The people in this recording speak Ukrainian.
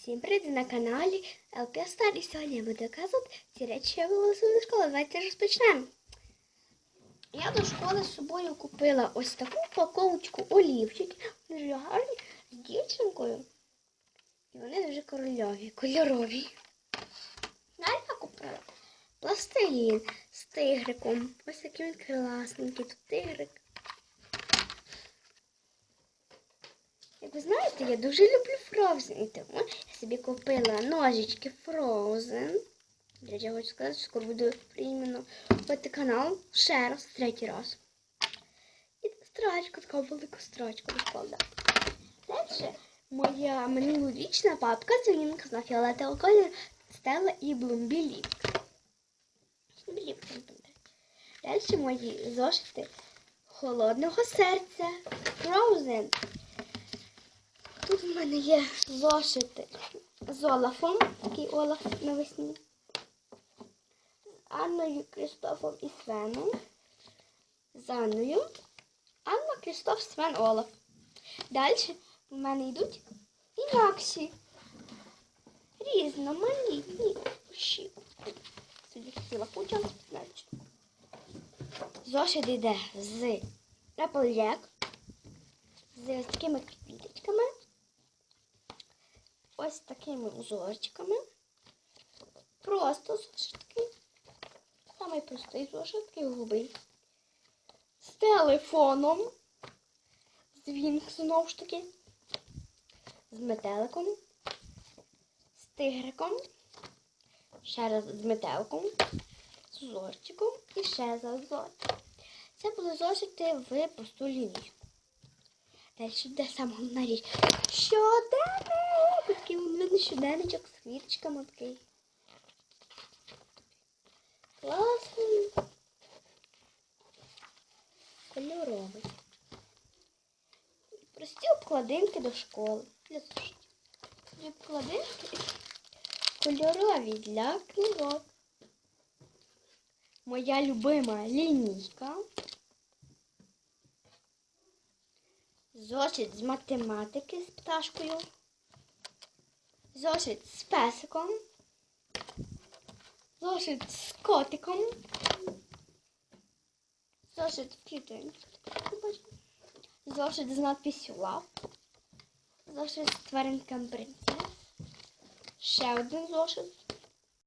Всім привіт на каналі ЛП Стар. І сьогодні я буду казати ці речі, що я вивезла до школи. Давайте розпочнемо. Я до школи з собою купила ось таку упаковочку олівчиків. Вони дуже гарні з дівчинкою. І вони дуже корольові, кольорові. Далі я купила пластилін з тигриком. Ось такий він класненький. Тут тигрик. Як ви знаєте, я дуже люблю Frozen, і тому я собі купила ножички Frozen. Чого хочу сказати, що скоро буду робити канал ще раз, третій раз. І страчка, така велика страчка розкладати. Далі моя минулорічна папка цвінка на фіолетового кольору Стелла і Блумбілі. Далі мої зошити холодного серця Frozen. Тут в мене є зошити з Олафом, такий Олаф навесні. З Анною, Крістофом і Свеном. З Анною. Анна, Крістоф, Свен, Олаф. Далі в мене йдуть інакші. Різноманітні кущі. Сюди хотіла куча. Значить. Зошит йде з Applejack, з такими квіточками ось такими узорчиками. Просто зошитки. Самий простий зошитки голубий. З телефоном. З Вінкс, знову ж таки. З метеликом. З тигриком. Ще раз з метеликом. З узорчиком і ще за узорчиком. Це були зошити в просту лінію. Далі йде сама головна річ. Щоденник! Такий видно щоденничок з квіточками такий. Класний. Кольоровий. Прості обкладинки до школи. Для. Ці обкладинки кольорові для книжок. Моя любима лінійка. Зошит з математики з пташкою. Зошит з песиком. Зошит з котиком. Зошит вчитель. Зошит з надписью Love. Зошит з тваринком принцес. Ще один зошит.